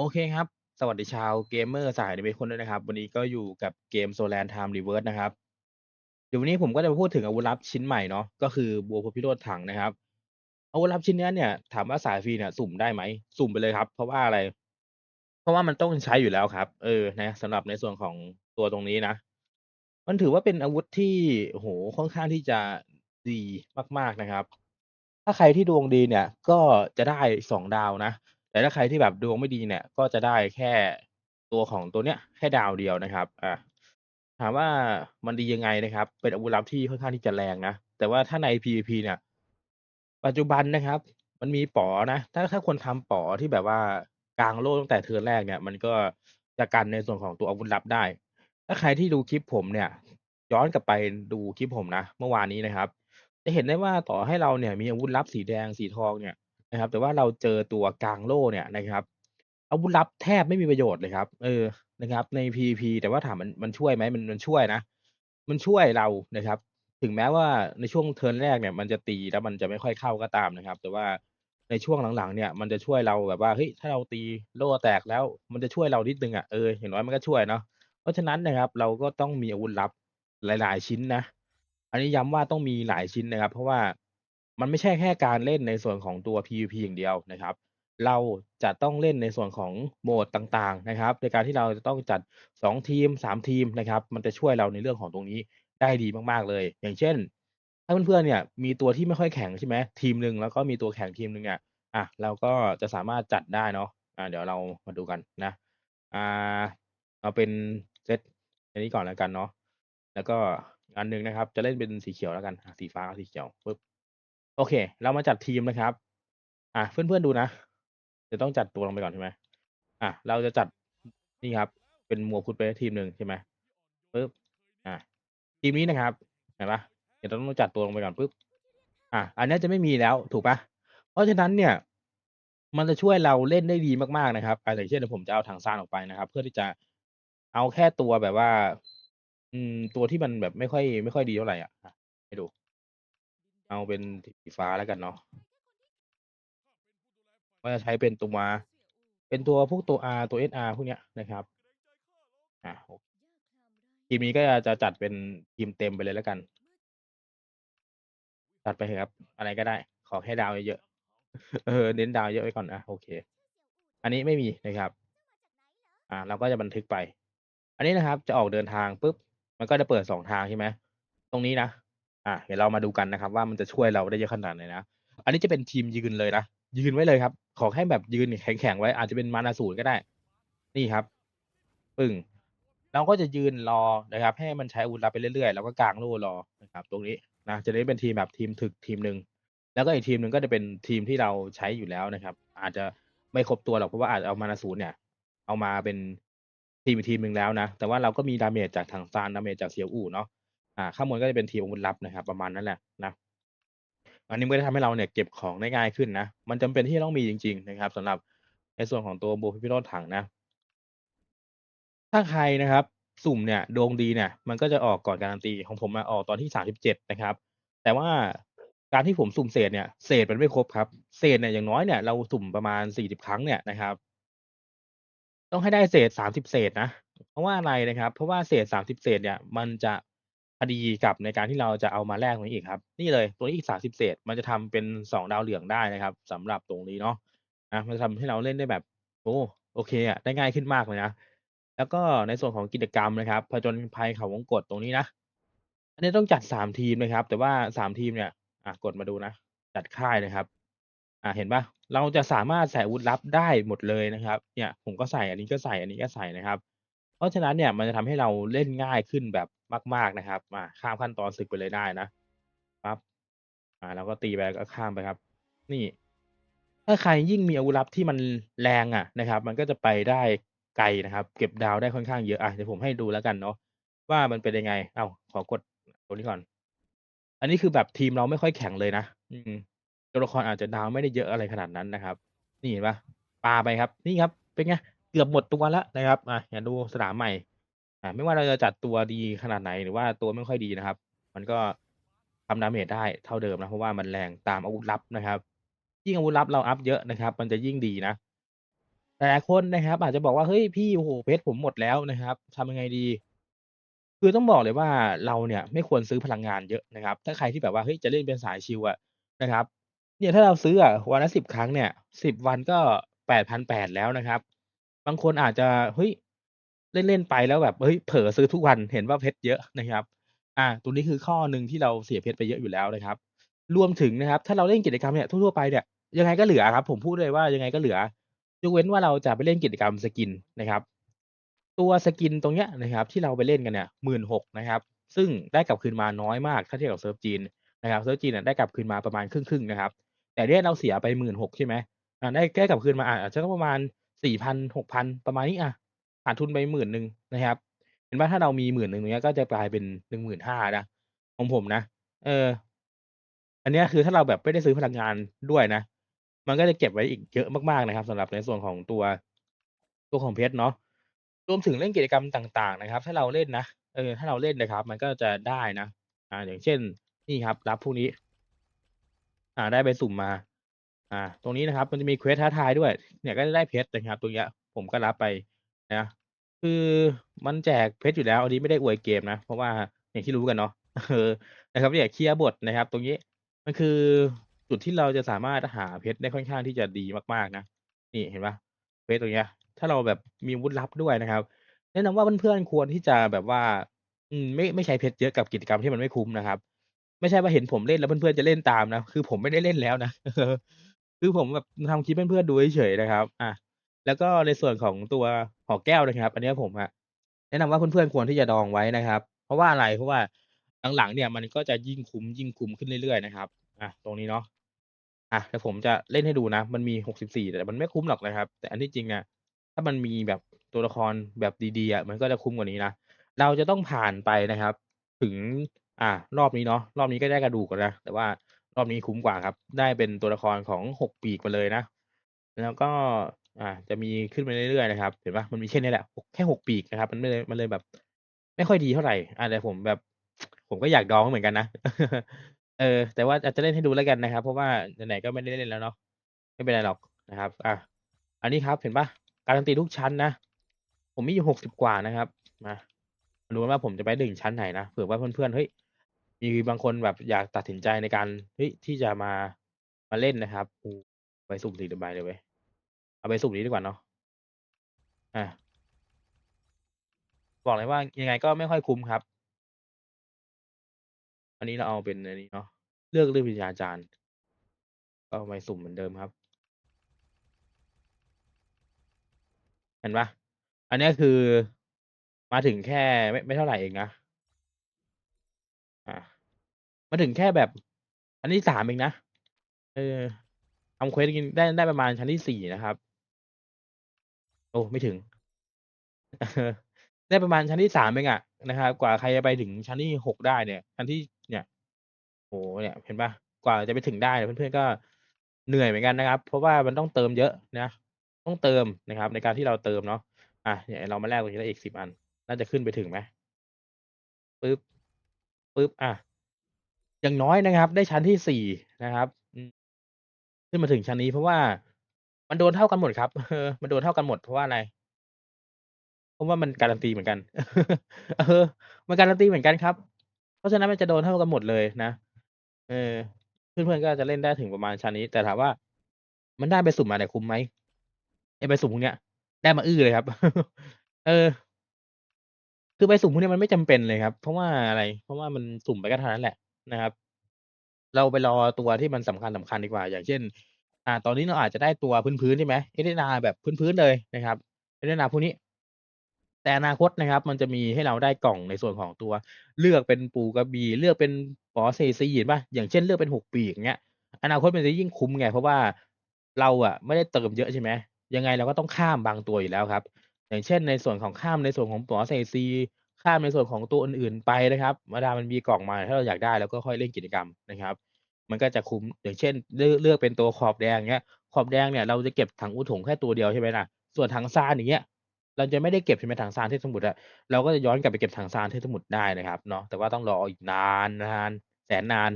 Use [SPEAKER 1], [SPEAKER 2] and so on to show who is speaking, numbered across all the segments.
[SPEAKER 1] โอเคครับ สวัสดีชาวเกมเมอร์สายอนิเมคนด้วยนะครับ วันนี้ก็อยู่กับเกม Solan Time Reverse นะครับ เดี๋ยววันนี้ผมก็จะมาพูดถึงอาวุธลับชิ้นใหม่เนาะ ก็คือบัวพพิโรธถังนะครับ อาวุธลับชิ้นเนี้ยเนี่ยถามว่าสายฟรีเนี่ยสุ่มได้ไหม สุ่มไปเลยครับ เพราะว่าอะไร เพราะว่ามันต้องใช้อยู่แล้วครับ เออ นะสำหรับในส่วนของตัวตรงนี้นะ มันถือว่าเป็นอาวุธที่โอ้โฮค่อนข้างที่จะดีมาก ๆนะครับ ถ้าใครที่ดวงดีเนี่ย ก็จะได้2ดาวนะ แต่ถ้าใครที่แบบดวงไม่ดีเนี่ย ก็จะได้แค่ตัวของตัวเนี้ยแค่ดาวเดียวนะครับ อ่าถามว่ามันดียังไงนะครับ เป็นอาวุธลับที่ค่อนข้างที่จะแรงนะ แต่ว่าถ้าใน PVP เนี่ย ปัจจุบันนะครับ มันมีป๋อนะ ถ้าถ้าคนทำป๋อที่แบบว่ากลางโล่ตั้งแต่เทิร์นแรกเนี่ย มันก็จะกันในส่วนของตัวอาวุธลับได้ ถ้าใครที่ดูคลิปผมเนี่ย ย้อนกลับไปดูคลิปผมนะ เมื่อวานนี้นะครับ จะเห็นได้ว่าต่อให้เราเนี่ยมีอาวุธลับสีแดงสีทองเนี่ย นะครับ แต่ว่าเราเจอตัวกลางโล่เนี่ยนะครับ อาวุธลับแทบไม่มีประโยชน์เลยครับ เออ นะครับ ใน PVP แต่ว่าถามมันมันช่วยไหมมันมันช่วยนะ มันช่วยเรานะครับ ถึงแม้ว่าในช่วงเทิร์นแรกเนี่ย มันจะตีแล้วมันจะไม่ค่อยเข้าก็ตามนะครับ แต่ว่าในช่วงหลังๆ เนี่ย มันจะช่วยเราแบบว่าเฮ้ยถ้าเราตีโล่แตกแล้ว มันจะช่วยเรานิดหนึ่งอะเอออย่างน้อยมันก็ช่วยเนาะเพราะฉะนั้นนะครับเราก็ต้องมีอาวุธลับหลาย ๆ ชิ้นนะ อันนี้ย้ำว่าต้องมีหลายชิ้นนะครับ เพราะว่า มันไม่ใช่แค่การเล่นในส่วนของตัว PVP อย่างเดียวนะครับ เราจะต้องเล่นในส่วนของโหมดต่างๆนะครับ ในการที่เราจะต้องจัด 2 ทีม 3 ทีมนะครับ มันจะช่วยเราในเรื่องของตรงนี้ได้ดีมากๆเลย อย่างเช่น ถ้าเพื่อนๆเนี่ยมีตัวที่ไม่ค่อยแข็งใช่ไหมทีมหนึ่งแล้วก็มีตัวแข็งทีมหนึ่งอะอะเราก็จะสามารถจัดได้เนาะอ่าเดี๋ยวเรามาดูกันนะอ่าเอาเป็นเซตอันนี้ก่อนแล้วกันเนาะแล้วก็อันหนึ่งนะครับ จะเล่นเป็นสีเขียวแล้วกันสีฟ้าสีเขียวปึ๊บ โอเค เรามาจัดทีมนะครับ อ่าเพื่อนๆดูนะจะต้องจัดตัวลงไปก่อนใช่ไหมอ่าเราจะจัดนี่ครับ เป็นมัวพุทธไปทีมหนึ่งใช่ไหมปึ๊บอ่าทีมนี้นะครับเห็นปล่าเดี๋ยวเราต้องจัดตัวลงไปก่อนปึ๊บอ่าอันนี้จะไม่มีแล้วถูกปล่าเพราะฉะนั้นเนี่ย มันจะช่วยเราเล่นได้ดีมากๆนะครับอาอย่างเช่นผมจะเอาถังซานออกไปนะครับ เพื่อที่จะเอาแค่ตัวแบบว่า อืมตัวที่มันแบบไม่ค่อย ไม่ค่อยดีเท่าไหร่อะอะให้ดู เอาเป็นสีฟ้าแล้วกันเนาะก็จะใช้เป็นตัวมา เป็นตัวพวกตัว R ตัว SR พวกเนี้ยนะครับอาโอทีมนี้ก็จะจัดเป็นทีมเต็มไปเลยแล้วกัน จัดไปครับ อะไรก็ได้ ขอแค่ดาวเยอะๆเออเน้นดาวเยอะไว้ก่อนอาโอเค อันนี้ไม่มีนะครับ อ่า เราก็จะบันทึกไป อันนี้นะครับ จะออกเดินทางปุ๊บ มันก็จะเปิด2ทางใช่ไหมตรงนี้นะ อ่าเดี๋ยวเรามาดูกันนะครับ ว่ามันจะช่วยเราได้เยอะขนาดไหนนะอันนี้จะเป็นทีมยืนเลยนะยืนไว้เลยครับ ขอแค่แบบยืนแข็งๆไว้ อาจจะเป็นมานา0ก็ได้ นี่ครับ ปึ้งเราก็จะยืนรอนะครับ ให้มันใช้อาวุธลับไปเรื่อยๆแล้วก็กางโล่รอนะครับ ตรงนี้นะจะได้เป็นทีมแบบทีมถึกทีมหนึ่งแล้วก็อีกทีมหนึ่งก็จะเป็นทีมที่เราใช้อยู่แล้วนะครับ อาจจะไม่ครบตัวหรอกเพราะว่าอาจจะเอามานา0เนี่ย เอามาเป็นทีมอีกทีมหนึ่งแล้วนะแต่ว่าเราก็มีดาเมจจากถังซานดาเมจจากเสี่ยวอู่เนาะ อ่าข้างบนก็จะเป็นทีมอาวุธลับนะครับ ประมาณนั้นแหละนะอันนี้มันก็จะทำให้เราเนี่ยเก็บของได้ง่ายขึ้นนะ มันจำเป็นที่ต้องมีจริง ๆ นะครับสำหรับในส่วนของตัวบัวพพิโรถังนะ ถ้าใครนะครับ สุ่มเนี่ยดวงดีเนี่ย มันก็จะออกก่อนการันตีของผมอะออกตอนที่37นะครับ แต่ว่าการที่ผมสุ่มเศษเนี่ยเศษมันไม่ครบครับ เศษเนี่ยอย่างน้อยเนี่ยเราสุ่มประมาณ40ครั้งเนี่ยนะครับ ต้องให้ได้เศษ30เศษนะเพราะว่าอะไรนะครับ เพราะว่าเศษ30เศษเนี่ย มันจะ พอดีกับในการที่เราจะเอามาแลกตรงนี้อีกครับ นี่เลยตัวนี้อีก30เศษ มันจะทำเป็น2ดาวเหลืองได้นะครับสำหรับตรงนี้เนาะอามันจะทำให้เราเล่นได้แบบโอ้โอเคอะได้ง่ายขึ้นมากเลยนะแล้วก็ในส่วนของกิจกรรมนะครับผจญภัยเขาวงกตตรงนี้นะอันนี้ต้องจัด3ทีมนะครับ แต่ว่า3ทีมเนี่ยอะกดมาดูนะจัดค่ายนะครับ อ่าเห็นปล่าเราจะสามารถใส่อาวุธลับได้หมดเลยนะครับ เนี่ย ผมก็ใส่อันนี้ก็ใส่อันนี้ก็ใส่นะครับ เพราะฉะนั้นเนี่ยมันจะทำให้เราเล่นง่ายขึ้นแบบมาก ๆนะครับอ่าข้ามขั้นตอนศึกไปเลยได้นะปั๊บอ่าเราก็ตีไปก็ข้ามไปครับ นี่ ถ้าใครยิ่งมีอาวุธลับที่มันแรงอะนะครับ มันก็จะไปได้ไกลนะครับ เก็บดาวได้ค่อนข้างเยอะอะเดี๋ยวผมให้ดูแล้วกันเนาะว่ามันเป็นยังไง เอ้าขอกดตัวนี้ก่อน อันนี้คือแบบทีมเราไม่ค่อยแข็งเลยนะอืมตัวละครอาจจะดาวไม่ได้เยอะอะไรขนาดนั้นนะครับ นี่เห็นปล่าปาไปครับ นี่ครับ เป็นไง เกือบหมดตัวแล้วนะครับอะเดี๋ยวดูสนามใหม่อ่าไม่ว่าเราจะจัดตัวดีขนาดไหนหรือว่าตัวไม่ค่อยดีนะครับ มันก็ทำดาเมจได้เท่าเดิมนะเพราะว่ามันแรงตามอาวุธลับนะครับ ยิ่งอาวุธลับเราอัปเยอะนะครับ มันจะยิ่งดีนะหลายๆคนนะครับ อาจจะบอกว่า"เฮ้ยพี่โอ้โฮเพชรผมหมดแล้วนะครับทำยังไงดี?"คือต้องบอกเลยว่าเราเนี่ย ไม่ควรซื้อพลังงานเยอะนะครับ ถ้าใครที่แบบว่าเฮ้ยจะเล่นเป็นสายชิลอะนะครับ เนี่ยถ้าเราซื้ออะวันละ10ครั้งเนี่ย10วันก็8,800แล้วนะครับ บางคนอาจจะเฮ้ยเล่นๆไปแล้วแบบเฮ้ยเผลอซื้อทุกวันเห็นว่าเพชรเยอะนะครับ อ่าตรงนี้คือข้อหนึ่งที่เราเสียเพชรไปเยอะอยู่แล้วนะครับ รวมถึงนะครับ ถ้าเราเล่นกิจกรรมเนี่ยทั่วๆไปเนี่ยยังไงก็เหลือครับ ผมพูดเลยว่ายังไงก็เหลือยกเว้นว่าเราจะไปเล่นกิจกรรม skin นะครับ ตัว skin ตรงเนี้ยนะครับ ที่เราไปเล่นกันเนี่ย16,000นะครับ ซึ่งได้กลับคืนมาน้อยมากถ้าเทียบกับเซิร์ฟจีนนะครับเซิร์ฟจีนเนี่ยได้กลับคืนมาประมาณครึ่งๆนะครับ แต่เนี่ยเราเสียไป16,000ใช่ไหมอาได้ได้กลับคืนมาอาอาจจะต้องประมาณ 4,000 6,000ประมาณนี้อาขาดทุนไป10,000นะครับ เห็นเปล่าถ้าเรามี10,000ตรงเนี้ยก็จะกลายเป็น15,000นห้านะของผมนะเออ อันนี้คือถ้าเราแบบไม่ได้ซื้อพลังงานด้วยนะ มันก็จะเก็บไว้อีกเยอะมากๆนะครับสำหรับในส่วนของตัวตัวของเพชรเนาะรวมถึงเล่นกิจกรรมต่าง ๆ นะครับ ถ้าเราเล่นนะเออถ้าเราเล่นนะครับ มันก็จะได้นะ อ่า อย่างเช่น นี่ครับ รับพวกนี้ อ่า ได้ใบสุ่มมา อ่า ตรงนี้นะครับ มันจะมีเควสท้าทายด้วย เนี่ยก็จะได้เพชรนะครับตรงเนี้ยผมก็รับไปนะคือมันแจกเพชรอยู่แล้วอันนี้ไม่ได้อวยเกมนะ เพราะว่าอย่างที่รู้กันเนาะเออนะครับเนี่ยเคลียร์บทนะครับ ตรงนี้มันคือจุดที่เราจะสามารถหาเพชรได้ค่อนข้างที่จะดีมากๆนะนี่เห็นปล่าเควสตรงเนี้ย ถ้าเราแบบมีวุธลับด้วยนะครับแนะนำว่าเพื่อนๆควรที่จะแบบว่า อืมไม่ไม่ใช้เพชรเยอะกับกิจกรรมที่มันไม่คุ้มนะครับ ไม่ใช่ว่าเห็นผมเล่นแล้วเพื่อนๆจะเล่นตามนะคือผมไม่ได้เล่นแล้วนะ คือผมแบบทำคลิปให้เพื่อนๆดูเฉยๆนะครับอาแล้วก็ในส่วนของตัวหอแก้วนะครับ อันเนี้ยผมอะแนะนำว่าเพื่อนๆควรที่จะดองไว้นะครับ เพราะว่าอะไร เพราะว่าหลังๆเนี่ยมันก็จะยิ่งคุ้มยิ่งคุ้มขึ้นเรื่อยๆนะครับอาตรงนี้เนาะอาเดี๋ยวผมจะเล่นให้ดูนะ มันมี64แต่มันไม่คุ้มหรอกนะครับ แต่อันที่จริงอะถ้ามันมีแบบตัวละครแบบดีๆอะมันก็จะคุ้มกว่านี้นะ เราจะต้องผ่านไปนะครับ ถึง อ่ารอบนี้เนาะ รอบนี้ก็ได้กระดูกอะนะ แต่ว่า รอบนี้คุ้มกว่าครับ ได้เป็นตัวละครของหกปีกมาเลยนะ แล้วก็ อ่า จะมีขึ้นไปเรื่อยๆนะครับ เห็นปล่ามันมีแค่นี้แหละแค่6ปีกนะครับ มันไม่เลยมันเลยแบบ ไม่ค่อยดีเท่าไหร่อ่าแต่ผมแบบ ผมก็อยากดองเหมือนกันนะ เออ แต่ว่าอาจจะเล่นให้ดูแล้วกันนะครับ เพราะว่าไหนๆก็ไม่ได้เล่นแล้วเนาะ ไม่เป็นไรหรอกนะครับ อ่าอันนี้ครับ เห็นปล่าการันตีทุกชั้นนะ ผมมีอยู่60กว่านะครับ มาดูว่าผมจะไปถึงชั้นไหนนะ เผื่อว่าเพื่อนๆ เฮ้ย มีบางคนแบบอยากตัดสินใจในการเฮ้ยที่จะมามาเล่นนะครับโอ้ใบสุ่ม40ใบเลยเว้ยเอาใบสุ่มนี้ดีกว่าเนาะอาบอกเลยว่ายังไงก็ไม่ค่อยคุ้มครับ อันนี้เราเอาเป็นอันนี้เนาะเลือกเรื่องวิญญาจารย์ ก็เอาใบสุ่มเหมือนเดิมครับ เห็นปล่าอันนี้คือมาถึงแค่ไม่ไม่เท่าไหร่เองนะ อามาถึงแค่แบบชั้นที่3เองนะเออทำเควสจริงๆได้ได้ประมาณชั้นที่4นะครับ โอ้ไม่ถึง ได้ประมาณชั้นที่3เองอะนะครับกว่าใครจะไปถึงชั้นที่6ได้เนี่ยชั้นที่เนี่ยโอ้เนี่ย เห็นปล่ากว่าจะไปถึงได้เพื่อนๆก็เหนื่อยเหมือนกันนะครับ เพราะว่ามันต้องเติมเยอะนะต้องเติมนะครับ ในการที่เราเติมเนาะอาเนี่ยเรามาแลกตรงนี้ได้อีก10อัน น่าจะขึ้นไปถึงไหม?ปึ๊บ ปึ๊บอาอย่างน้อยนะครับ ได้ชั้นที่4นะครับขึ้นมาถึงชั้นนี้เพราะว่ามันโดนเท่ากันหมดครับเออมันโดนเท่ากันหมดเพราะว่าอะไร?เพราะว่ามันการันตีเหมือนกัน เออ มันการันตีเหมือนกันครับ เพราะฉะนั้นมันจะโดนเท่ากันหมดเลยนะเออเพื่อนๆก็จะเล่นได้ถึงประมาณชั้นนี้ แต่ถามว่า มันได้ใบสุ่มมาเนี่ยคุ้มไหม?ไอ้ใบสุ่มพวกเนี้ยได้มาอื้อเลยครับ เออ คือใบสุ่มพวกนี้มันไม่จำเป็นเลยครับ เพราะว่าอะไร เพราะว่ามันสุ่มไปก็เท่านั้นแหละนะครับ เราไปรอตัวที่มันสำคัญๆดีกว่า อย่างเช่น อ่า ตอนนี้เราอาจจะได้ตัวพื้นๆใช่ไหม SSR แบบพื้นๆเลยนะครับ SSR พวกนี้ แต่อนาคตนะครับ มันจะมีให้เราได้กล่องในส่วนของตัว เลือกเป็นปูกระบี่ เลือกเป็นปอเซซีนเปล่าอย่างเช่นเลือกเป็น6ปีกอย่างเงี้ย อนาคตมันจะยิ่งคุ้มไง เพราะว่าเราอะไม่ได้เติมเยอะใช่ไหมยังไงเราก็ต้องข้ามบางตัวอยู่แล้วครับ อย่างเช่น ในส่วนของข้ามในส่วนของป๋อเซซีข้ามในส่วนของตัวอื่นๆไปนะครับเวลามันมีกล่องมาถ้าเราอยากได้เราก็ค่อยเล่นกิจกรรมนะครับ มันก็จะคุ้มอย่างเช่น เลือกเลือกเป็นตัวขอบแดงเงี้ยขอบแดงเนี่ยเราจะเก็บถังอูฐงแค่ตัวเดียวใช่ไหมล่ะส่วนถังซานอย่างเงี้ยเราจะไม่ได้เก็บใช่ไหมถังซานเทพสมุทรอะเราก็จะย้อนกลับไปเก็บถังซานเทพสมุทรได้นะครับเนาะแต่ว่าต้องรออีกนานนานแสนนาน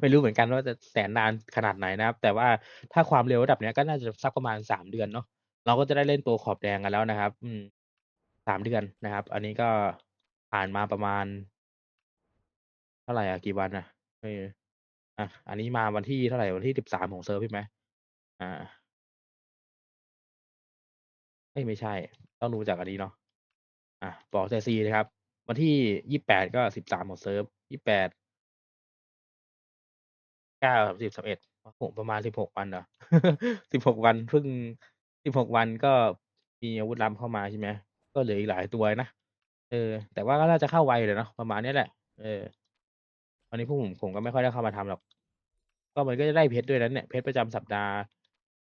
[SPEAKER 1] ไม่รู้เหมือนกันว่าจะแสนนานขนาดไหนนะครับ แต่ว่าถ้าความเร็วระดับเนี้ยก็น่าจะสักประมาณ3เดือนเนาะ เราก็จะได้เล่นตัวขอบแดงกันแล้วนะครับ อืมเดือนนะครับ อันนี้ก็ผ่านมาประมาณ เท่าไหรอะกี่วันอะเอออะอันนี้มาวันที่เท่าไหร่วันที่13ของเซิร์ฟใช่ไหม?อ่าเอ๊ยไม่ใช่ ต้องดูจากอันนี้เนาะอะบอกแต่4เลยครับ วันที่28ก็13ของเซิร์ฟ28 9 30 31โอ้โฮประมาณ16วันเหรอ?16วันเพิ่ง 16 วันก็มีอาวุธลับเข้ามาใช่ไหม ก็เหลืออีกหลายตัวนะ เออ แต่ว่าก็น่าจะเข้าไวเลยเนาะประมาณนี้แหละ เออตอนนี้พวกผมผมก็ไม่ค่อยได้เข้ามาทำหรอก ก็มันก็จะได้เพชรด้วยนะเนี่ยเพชรประจำสัปดาห์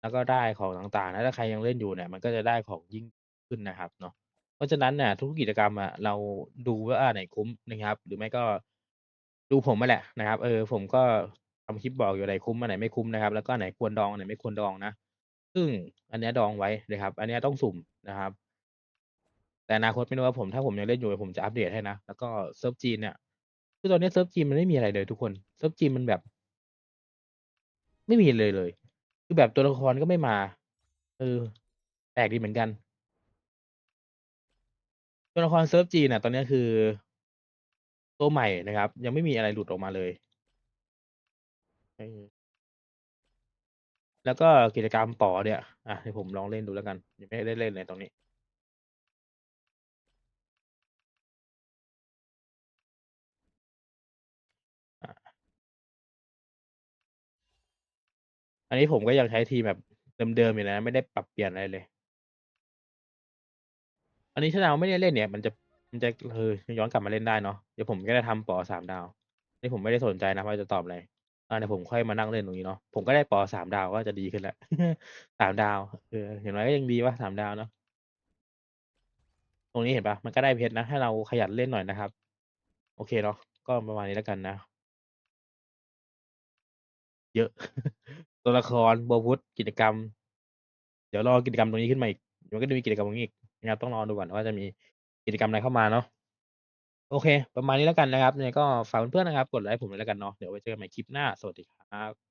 [SPEAKER 1] แล้วก็ได้ของต่างๆนะถ้าใครยังเล่นอยู่เนี่ย มันก็จะได้ของยิ่งขึ้นนะครับเนาะ เพราะฉะนั้นน่ะทุกกิจกรรมอะเราดูว่าอันไหนคุ้มนะครับ หรือไม่ก็ดูผมอะแหละนะครับ เออ ผมก็ทำคลิปบอกอยู่อันไหนคุ้มอันไหนไม่คุ้มนะครับ แล้วก็อันไหนควรดองอันไหนไม่ควรดองนะ ซึ่งอันเนี้ยดองไว้นะครับ อันเนี้ยต้องสุ่มนะครับ แต่อนาคตไม่รู้ว่าผมถ้าผมยังเล่นอยู่ผมจะอัปเดตให้นะ แล้วก็เซิร์ฟจีนเนี่ย คือตอนนี้เซิร์ฟจีนมันไม่มีอะไรเลยทุกคน เซิร์ฟจีนมันแบบ ไม่มีเลยเลย คือแบบตัวละครก็ไม่มา เออ แปลกดีเหมือนกัน ตัวละครเซิร์ฟจีนอะตอนนี้คือ ตัวใหม่นะครับ ยังไม่มีอะไรหลุดออกมาเลย แล้วก็กิจกรรมป๋อเนี่ย อะให้ผมลองเล่นดูแล้วกัน ยังไม่ได้เล่นเลยตรงนี้ อันนี้ผมก็ยังใช้ทีมแบบเดิมๆอยู่นะ ไม่ได้ปรับเปลี่ยนอะไรเลย อันนี้ถ้าเราไม่ได้เล่นเนี่ย มันจะมันจะเออย้อนกลับมาเล่นได้เนาะ เดี๋ยวผมก็จะทำป๋อ3ดาว นี่ผมไม่ได้สนใจนะว่าจะตอบอะไร อาเดี๋ยวผมค่อยมานั่งเล่นตรงนี้เนาะผมก็ได้ป๋อ3ดาวก็จะดีขึ้นแหล้ว3ดาวเอออย่างน้อยก็ยังดีเปล่า3ดาวเนาะตรงนี้เห็นปล่ามันก็ได้เพชรนะถ้าเราขยันเล่นหน่อยนะครับ โอเคเนาะก็ประมาณนี้แล้วกันนะ เยอะ ตัวละครบว์วูดกิจกรรม เดี๋ยวรอกิจกรรมตรงนี้ขึ้นมาอีกมันก็จะมีกิจกรรมตรงนี้อีกนะครับต้องรอดูก่อนว่าจะมีกิจกรรมอะไรเข้ามาเนาะ โอเค ประมาณนี้แล้วกันนะครับยังไงก็ฝากเพื่อนๆนะครับ กดไลค์ผมด้วยแล้วกันเนาะเดี๋ยวไว้เจอกันใหม่คลิปหน้าสวัสดีครับ